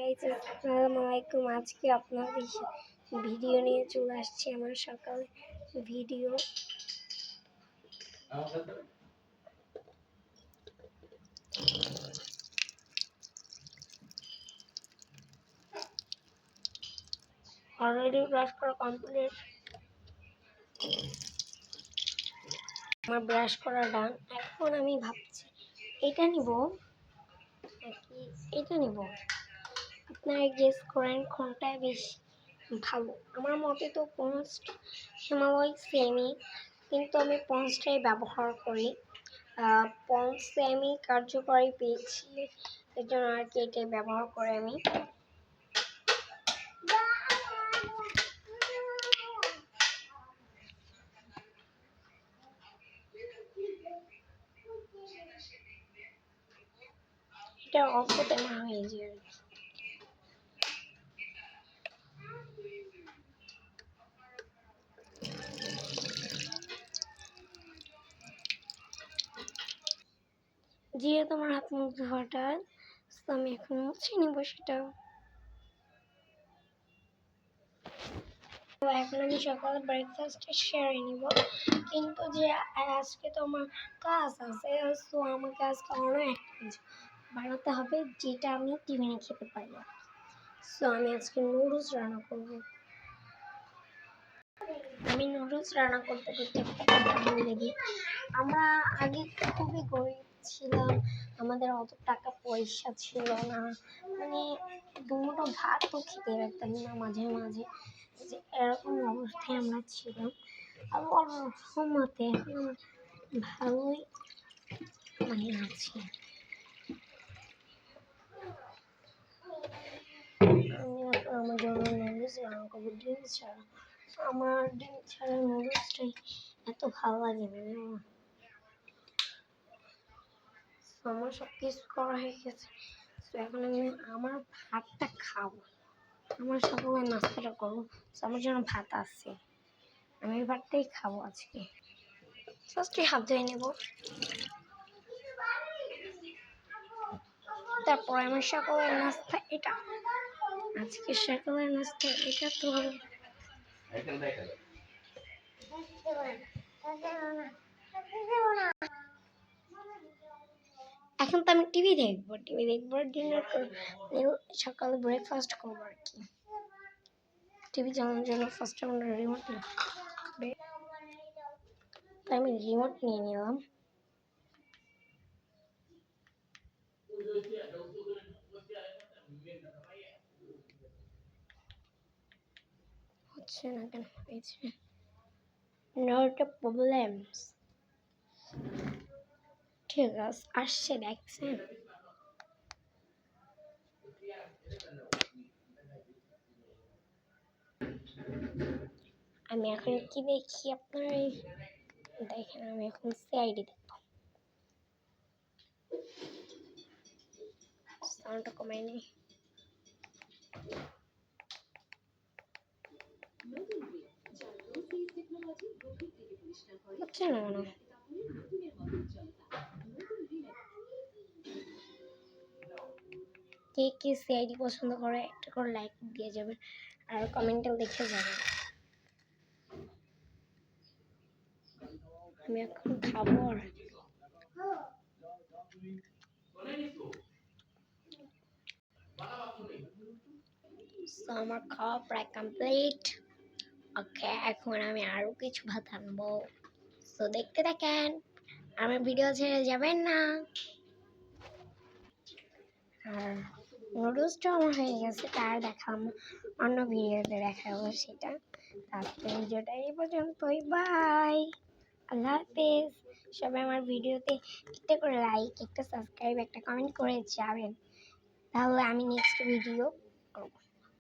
Guys আসসালামু আলাইকুম। আজকে আপনাদের ভিডিও নিয়ে চলে আসছি আমার সকালে। ভিডিও অলরেডি ব্রাশ করা কমপ্লিট আমার ব্রাশ করা ডান এখন আমি ভাবছি এটা নিব? নাকি এটা নিব? আপনারা গেস করেন কোনটা বেশি ভালো? আমার মতে তো পন্স হিমালয় সেমি কিন্তু আমি পন্সটাই ব্যবহার করি। পন্সে আমি কার্যকরী পেয়েছি এর জন্য আর কি এটাই ব্যবহার করে আমি। এটা অল্পতে না হয়ে যায় যেহেতু আমার হাত মুখ ধোয়াটা আমি এখন মুছে নিব সেটা এখন আমি সকালে ব্রেকফাস্টে সেরে নিব। কিন্তু যে আজকে তো আমার কাজ আছে, তো আমাকে আজকে অন্য একটা কিছু বানাতে হবে, যেটা আমি টিফিনে খেতে পারি সো আমি আজকে নুডলস রান্না করব। আমি নুডলস রান্না করতে করতে কথা বলে দিই আমরা আগে খুবই গরিব। ছিলাম আমাদের অত টাকা পয়সা ছিল না। মানে দুমুটো ভাতও খেতে পারতাম না মাঝে মাঝে, যে এরকম অবস্থায় আমরা ছিলাম। আল্লাহর রহমতে ভালোই মানে আছি আমার জন্য নুডলস রান্না ডিম ছাড়া, আমার ডিম ছাড়া নুডলসটাই এত ভালো লাগে না। আমার সব কিছু করা হয়ে গেছে। তো এখন আমি আমার ভাতটা খাব। আমার সকালে নাস্তাটা করব। আমার জন্য ভাত আছে। আমি ভাতটাই খাব আজকে। ফার্স্টে হাত ধুয়ে নেব। তারপর আমার সকালের নাস্তা এটা। আজকে সকালের নাস্তা এটা তো হবে এখন তো আমি টিভি দেখব টিভি দেখব ডিনার করব সকালে ব্রেকফাস্ট করব আর কি। টিভি চালানোর জন্য ফার্স্ট আমরা রিমোট তাই আমি রিমোট নিয়ে নিলাম। হচ্ছে না কেন? হয়েছে not a ঠিক আছে আসছে দেখছেন। আমি এখন কি দেখি আপনার? দেখেন, আমি এখন সিআইডি দেখব। সাউন্ডটা কমাই নেই হচ্ছে না কে কে সিআইডি পছন্দ করে একটা করে লাইক দিয়ে যাবে আর কমেন্টে লিখে যাবে। আমি এখন খাব আর আমার খাওয়া প্রায় কমপ্লিট ওকে এখন আমি আরও কিছু ভাত আনব। তো দেখতে থাকেন, আমার ভিডিও ছেড়ে যাবেন না। আর নুডলসটা আমার হয়ে গেছে, তার দেখাম অন্য ভিডিওতে দেখাবো সেটা। তারপরে ভিডিওটা এই পর্যন্তই, বাই। আল্লাহ হাফেজ। সবাই আমার ভিডিওতে একটা করে লাইক একটা সাবস্ক্রাইব একটা কমেন্ট করে যাবেন। তাহলে আমি নেক্সট ভিডিও করব।